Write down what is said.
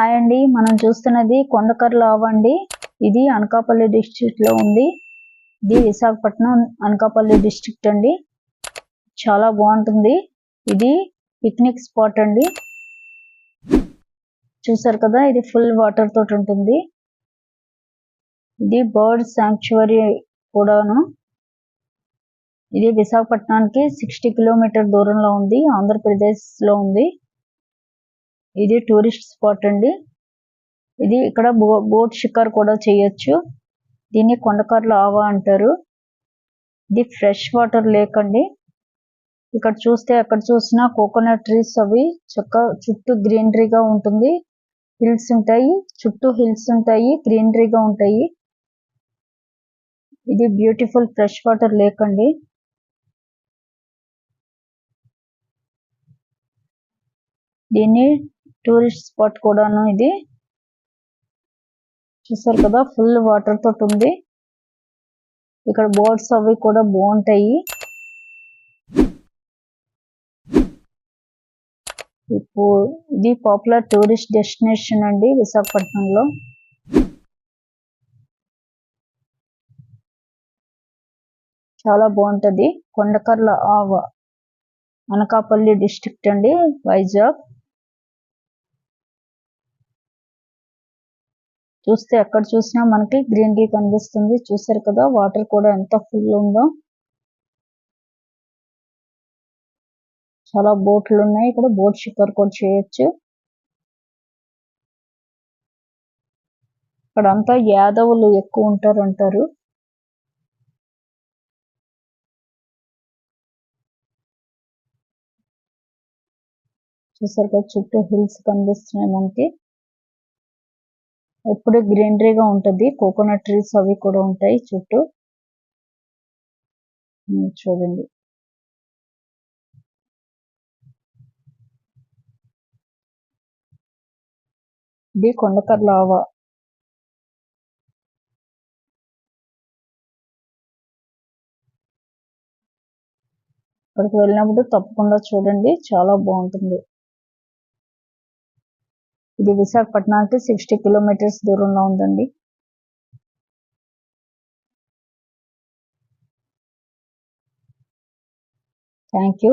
Hi అండి. మనం చూస్తున్నది కొండకర్ లావ్ అండి. ఇది అనకాపల్లి డిస్ట్రిక్ట్లో ఉంది. ఇది విశాఖపట్నం అనకాపల్లి డిస్ట్రిక్ట్ అండి. చాలా బాగుంటుంది. ఇది పిక్నిక్ స్పాట్ అండి. చూసారు కదా ఇది ఫుల్ వాటర్ తోటి ఉంటుంది. ఇది బర్డ్ శాంక్చువరీ కూడాను. ఇది విశాఖపట్నానికి సిక్స్టీ కిలోమీటర్ దూరంలో ఉంది. ఆంధ్రప్రదేశ్లో ఉంది. ఇది టూరిస్ట్ స్పాట్ అండి. ఇది ఇక్కడ బో బోట్ షికార్ కూడా చేయొచ్చు. దీన్ని కొండకర్ల ఆవా అంటారు. ఇది ఫ్రెష్ వాటర్ లేక్ అండి. ఇక్కడ చూస్తే ఎక్కడ చూసినా కోకోనట్ ట్రీస్ అవి చక్క చుట్టూ గ్రీనరీగా ఉంటుంది. హిల్స్ ఉంటాయి. చుట్టూ హిల్స్ ఉంటాయి. గ్రీనరీగా ఉంటాయి. ఇది బ్యూటిఫుల్ ఫ్రెష్ వాటర్ లేక్ అండి. దీన్ని టూరిస్ట్ స్పాట్ కూడాను ఇది. చూసారు కదా ఫుల్ వాటర్ తోటి ఉంది. ఇక్కడ బోట్స్ అవి కూడా బాగుంటాయి. ఇప్పుడు ఇది పాపులర్ టూరిస్ట్ డెస్టినేషన్ అండి విశాఖపట్నంలో. చాలా బాగుంటది. కొండకర్ల ఆవ అనకాపల్లి డిస్ట్రిక్ట్ అండి వైజాగ్. చూస్తే ఎక్కడ చూసినా మనకి గ్రీనరీ కనిపిస్తుంది. చూసారు కదా వాటర్ కూడా ఎంత ఫుల్ ఉందో. చాలా బోట్లు ఉన్నాయి ఇక్కడ బోట్ షికర్ కూడా చేయొచ్చు. ఇక్కడ అంతా యాదవులు ఎక్కువ ఉంటారు అంటారు చూసారు కదా చుట్టూ హిల్స్ కనిపిస్తున్నాయి మనకి. ఎప్పుడు గ్రీనరీగా ఉంటది. కోకోనట్ ట్రీస్ అవి కూడా ఉంటాయి చుట్టూ. చూడండి. ఇది కొండకర్ లావా. అక్కడికి వెళ్ళినప్పుడు తప్పకుండా చూడండి. చాలా బాగుంటుంది. ఇది విశాఖపట్నానికి సిక్స్టీ కిలోమీటర్స్ దూరంలో ఉందండి. Thank you